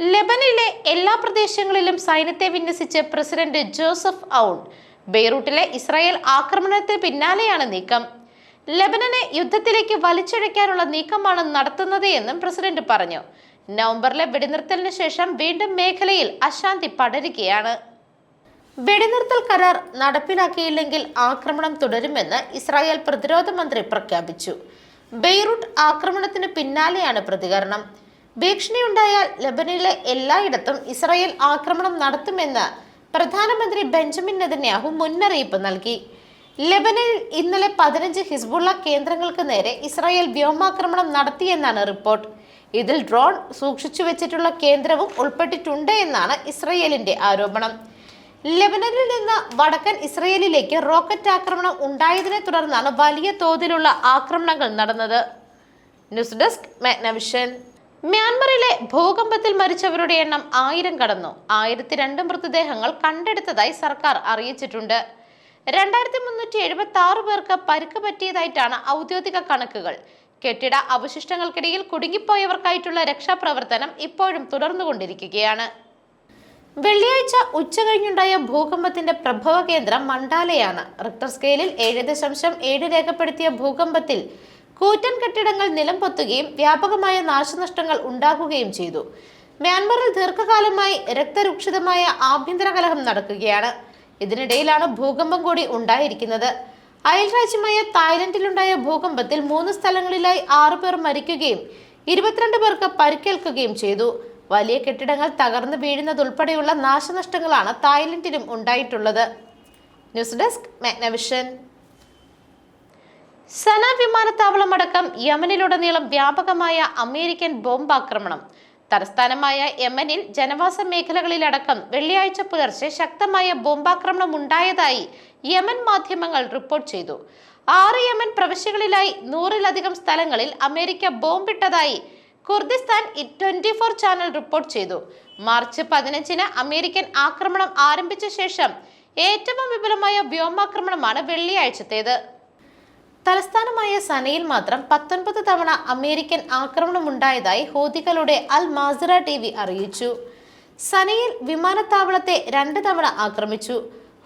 ലെബനിലെ എല്ലാ പ്രദേശങ്ങളിലും സൈന്യത്തെ വിന്യസിച്ച് പ്രസിഡന്റ് ജോസഫ് ഔൺ ബെയ്റൂട്ടിലെ ഇസ്രായേൽ ആക്രമണത്തിന് പിന്നാലെയാണ് നീക്കം. ലെബനനെ യുദ്ധത്തിലേക്ക് വലിച്ചഴയ്ക്കാനുള്ള നീക്കമാണ് നടത്തുന്നത് എന്നും പ്രസിഡന്റ് പറഞ്ഞു. നവംബറിലെ വെടിനിർത്തലിന് ശേഷം വീണ്ടും മേഖലയിൽ അശാന്തി പടരുകയാണ്. വെടിനിർത്തൽ കരാർ നടപ്പിലാക്കിയില്ലെങ്കിൽ ആക്രമണം തുടരുമെന്ന് ഇസ്രായേൽ പ്രതിരോധ മന്ത്രി പ്രഖ്യാപിച്ചു. ബെയ്റൂട്ട് ആക്രമണത്തിന് പിന്നാലെയാണ് പ്രതികരണം. ഭീഷണിയുണ്ടായാൽ ലബനിലെ എല്ലായിടത്തും ഇസ്രായേൽ ആക്രമണം നടത്തുമെന്ന് പ്രധാനമന്ത്രി ബെഞ്ചമിൻ നെതന്യാഹു മുന്നറിയിപ്പ് നൽകി. ലബനിൽ ഇന്നലെ പതിനഞ്ച് ഹിസ്ബുള്ള കേന്ദ്രങ്ങൾക്ക് നേരെ ഇസ്രായേൽ വ്യോമാക്രമണം നടത്തിയെന്നാണ് റിപ്പോർട്ട്. ഇതിൽ ഡ്രോൺ സൂക്ഷിച്ചു വെച്ചിട്ടുള്ള കേന്ദ്രവും ഉൾപ്പെട്ടിട്ടുണ്ട് എന്നാണ് ഇസ്രയേലിന്റെ ആരോപണം. ലബനനിൽ നിന്ന് വടക്കൻ ഇസ്രയേലിലേക്ക് റോക്കറ്റ് ആക്രമണം ഉണ്ടായതിനെ തുടർന്നാണ് വലിയ തോതിലുള്ള ആക്രമണങ്ങൾ നടന്നത്. News desk Magnavision. മ്യാൻമറിലെ ഭൂകമ്പത്തിൽ മരിച്ചവരുടെ എണ്ണം ആയിരം കടന്നു. ആയിരത്തി രണ്ട് മൃതദേഹങ്ങൾ കണ്ടെടുത്തതായി സർക്കാർ അറിയിച്ചിട്ടുണ്ട്. രണ്ടായിരത്തി മുന്നൂറ്റി എഴുപത്തി ആറ് പേർക്ക് പരുക്ക് പറ്റിയതായിട്ടാണ് ഔദ്യോഗിക കണക്കുകൾ. കെട്ടിട അവശിഷ്ടങ്ങൾക്കിടയിൽ കുടുങ്ങിപ്പോയവർക്കായിട്ടുള്ള രക്ഷാപ്രവർത്തനം ഇപ്പോഴും തുടർന്നുകൊണ്ടിരിക്കുകയാണ്. വെള്ളിയാഴ്ച ഉച്ച കഴിഞ്ഞുണ്ടായ ഭൂകമ്പത്തിന്റെ പ്രഭവ കേന്ദ്രം മണ്ടാലയാണ് റിക്ടർ സ്കെയിലിൽ ഏഴ് ദശാംശം ഏഴ് രേഖപ്പെടുത്തിയ ഭൂകമ്പത്തിൽ കൂറ്റൻ കെട്ടിടങ്ങൾ നിലം പൊത്തുകയും വ്യാപകമായ നാശനഷ്ടങ്ങൾ ഉണ്ടാക്കുകയും ചെയ്തു. മ്യാൻമറിൽ ദീർഘകാലമായി രക്തരൂക്ഷിതമായ ആഭ്യന്തര കലഹം നടക്കുകയാണ്. ഇതിനിടയിലാണ് ഭൂകമ്പം കൂടി ഉണ്ടായിരിക്കുന്നത്. അയൽരാജ്യമായ തായ്ലൻഡിലുണ്ടായ ഭൂകമ്പത്തിൽ മൂന്ന് സ്ഥലങ്ങളിലായി ആറു പേർ മരിക്കുകയും ഇരുപത്തിരണ്ട് പേർക്ക് പരിക്കേൽക്കുകയും ചെയ്തു. വലിയ കെട്ടിടങ്ങൾ തകർന്നു വീഴുന്നതുൾപ്പെടെയുള്ള നാശനഷ്ടങ്ങളാണ് തായ്ലൻഡിലും ഉണ്ടായിട്ടുള്ളത്. News desk Magnavision. സന വിമാനത്താവളം അടക്കം യമനിലുടനീളം വ്യാപകമായ അമേരിക്കൻ ബോംബാക്രമണം. തലസ്ഥാനമായ യമനിൽ ജനവാസ മേഖലകളിലടക്കം വെള്ളിയാഴ്ച പുലർച്ചെ ശക്തമായ ബോംബാക്രമണം ഉണ്ടായതായി യമൻ മാധ്യമങ്ങൾ റിപ്പോർട്ട് ചെയ്തു. ആറ് യമൻ പ്രവിശ്യകളിലായി നൂറിലധികം സ്ഥലങ്ങളിൽ America ബോംബിട്ടതായി Kurdistan twenty four channel report ചെയ്തു. മാർച്ച് പതിനഞ്ചിന് അമേരിക്കൻ ആക്രമണം ആരംഭിച്ച ശേഷം ഏറ്റവും വിപുലമായ വ്യോമാക്രമണമാണ് വെള്ളിയാഴ്ചത്തേത്. തലസ്ഥാനമായ സനയിൽ മാത്രം പത്തൊൻപത് തവണ അമേരിക്കൻ ആക്രമണമുണ്ടായതായി ഹോദികളുടെ അൽ മാസിറ ടി വി അറിയിച്ചു. സനയിൽ വിമാനത്താവളത്തെ രണ്ട് തവണ ആക്രമിച്ചു.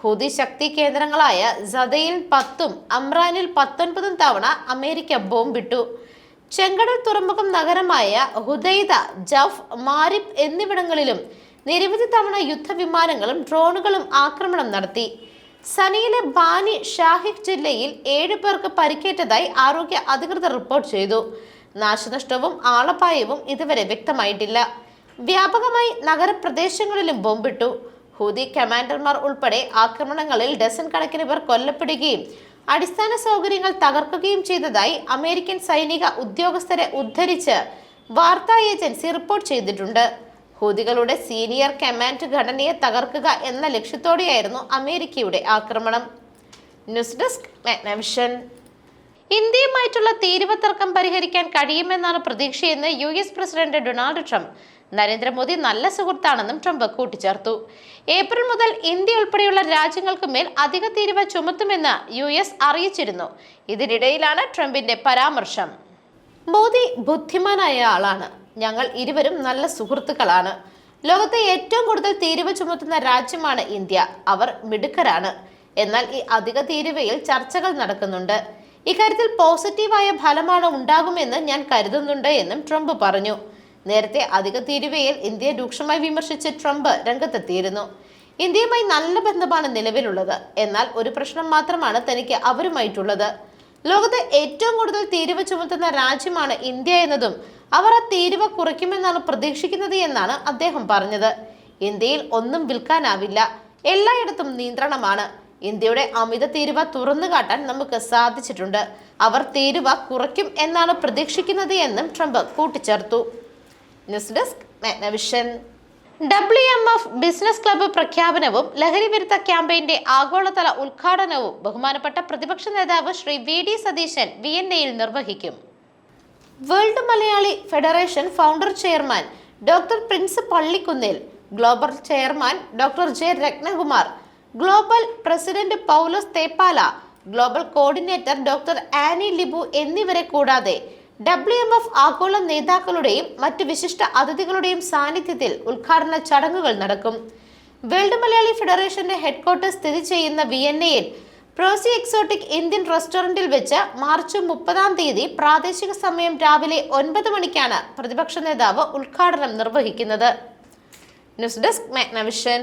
ഹൂതി ശക്തി കേന്ദ്രങ്ങളായ സദയിൽ പത്തും അമ്രാനിൽ പത്തൊൻപതും തവണ അമേരിക്ക ബോംബിട്ടു. ചെങ്കടൽ തുറമുഖം നഗരമായ ഹുദൈദ ജഫ് മാരിബ് എന്നിവിടങ്ങളിലും നിരവധി തവണ യുദ്ധവിമാനങ്ങളും ഡ്രോണുകളും ആക്രമണം നടത്തി. സനിയിലെ ബാനി ഷാഹിഖ് ജില്ലയിൽ ഏഴു പേർക്ക് പരിക്കേറ്റതായി ആരോഗ്യ അധികൃതർ റിപ്പോർട്ട് ചെയ്തു. നാശനഷ്ടവും ആളപായവും ഇതുവരെ വ്യക്തമായിട്ടില്ല. വ്യാപകമായി നഗരപ്രദേശങ്ങളിലും ബോംബിട്ടു. ഹൂതി കമാൻഡർമാർ ഉൾപ്പെടെ ആക്രമണങ്ങളിൽ ഡസൻ കണക്കിന് പേർ കൊല്ലപ്പെടുകയും അടിസ്ഥാന സൗകര്യങ്ങൾ തകർക്കുകയും ചെയ്തതായി അമേരിക്കൻ സൈനിക ഉദ്യോഗസ്ഥരെ ഉദ്ധരിച്ച് വാർത്താ ഏജൻസി റിപ്പോർട്ട് ചെയ്തിട്ടുണ്ട്. ഹൂതികളുടെ സീനിയർ കമാൻഡ് ഘടനയെ തകർക്കുക എന്ന ലക്ഷ്യത്തോടെയായിരുന്നു അമേരിക്കയുടെ ആക്രമണം. News desk Magnavision. ഇന്ത്യയുമായിട്ടുള്ള തീരുവ തർക്കം പരിഹരിക്കാൻ കഴിയുമെന്നാണ് പ്രതീക്ഷയെന്ന് U S president Donald Trump. Narendra Modi നല്ല സുഹൃത്താണെന്നും ട്രംപ് കൂട്ടിച്ചേർത്തു. ഏപ്രിൽ മുതൽ ഇന്ത്യ ഉൾപ്പെടെയുള്ള രാജ്യങ്ങൾക്ക് മേൽ അധിക തീരുവ ചുമത്തുമെന്ന് യു എസ് അറിയിച്ചിരുന്നു. ഇതിനിടയിലാണ് ട്രംപിന്റെ പരാമർശം. മോദി ബുദ്ധിമാനായ ആളാണ്. ഞങ്ങൾ ഇരുവരും നല്ല സുഹൃത്തുക്കളാണ്. ലോകത്തെ ഏറ്റവും കൂടുതൽ തീരുവ ചുമത്തുന്ന രാജ്യമാണ് ഇന്ത്യ. അവർ മിടുക്കരാണ്. എന്നാൽ ഈ അധിക തീരുവയിൽ ചർച്ചകൾ നടക്കുന്നുണ്ട്. ഇക്കാര്യത്തിൽ പോസിറ്റീവായ ഫലമാണ് ഉണ്ടാകുമെന്ന് ഞാൻ കരുതുന്നുണ്ട് എന്നും ട്രംപ് പറഞ്ഞു. നേരത്തെ അധിക തീരുവയിൽ ഇന്ത്യയെ രൂക്ഷമായി വിമർശിച്ച് ട്രംപ് രംഗത്തെത്തിയിരുന്നു. ഇന്ത്യയുമായി നല്ല ബന്ധമാണ് നിലവിലുള്ളത്. എന്നാൽ ഒരു പ്രശ്നം മാത്രമാണ് തനിക്ക് അവരുമായിട്ടുള്ളത്. ലോകത്തെ ഏറ്റവും കൂടുതൽ തീരുവ ചുമത്തുന്ന രാജ്യമാണ് ഇന്ത്യ എന്നതും അവർ ആ തീരുവ കുറയ്ക്കുമെന്നാണ് പ്രതീക്ഷിക്കുന്നത് എന്നാണ് അദ്ദേഹം പറഞ്ഞത്. ഇന്ത്യയിൽ ഒന്നും വിൽക്കാനാവില്ല. എല്ലായിടത്തും നിയന്ത്രണമാണ്. ഇന്ത്യയുടെ അമിത തീരുവ തുറന്നു കാട്ടാൻ നമുക്ക് സാധിച്ചിട്ടുണ്ട്. അവർ തീരുവ കുറയ്ക്കും എന്നാണ് പ്രതീക്ഷിക്കുന്നത് എന്നും ട്രംപ് കൂട്ടിച്ചേർത്തു. News desk Magnavision. W M F business club പ്രഖ്യാപനവും ലഹരി വിരുദ്ധ ക്യാമ്പയിന്റെ ആഗോളതല ഉദ്ഘാടനവും ബഹുമാനപ്പെട്ട പ്രതിപക്ഷ നേതാവ് ശ്രീ വി ഡി സതീശൻ വിയന്നയിൽ നിർവഹിക്കും. World Malayali federation founder chairman doctor Prince Pallikunnil global chairman doctor J Ratnakumar global president Paulose Theppala global coordinator doctor Annie Libu എന്നിവരെ കൂടാതെ ഡബ്ല്യു എം എഫ് ആഗോള നേതാക്കളുടെയും മറ്റ് വിശിഷ്ട അതിഥികളുടെയും സാന്നിധ്യത്തിൽ ഉദ്ഘാടന ചടങ്ങുകൾ നടക്കും. വേൾഡ് മലയാളി ഫെഡറേഷന്റെ ഹെഡ്ക്വാർട്ടേഴ്സ് സ്ഥിതി ചെയ്യുന്ന വിയന്നയിൽ പ്രോസി എക്സോട്ടിക് ഇന്ത്യൻ റെസ്റ്റോറന്റിൽ വെച്ച് മാർച്ച് മുപ്പതാം തീയതി പ്രാദേശിക സമയം രാവിലെ ഒൻപത് മണിക്കാണ് പ്രതിപക്ഷ നേതാവ് ഉദ്ഘാടനം നിർവഹിക്കുന്നത്. News desk Magnavision.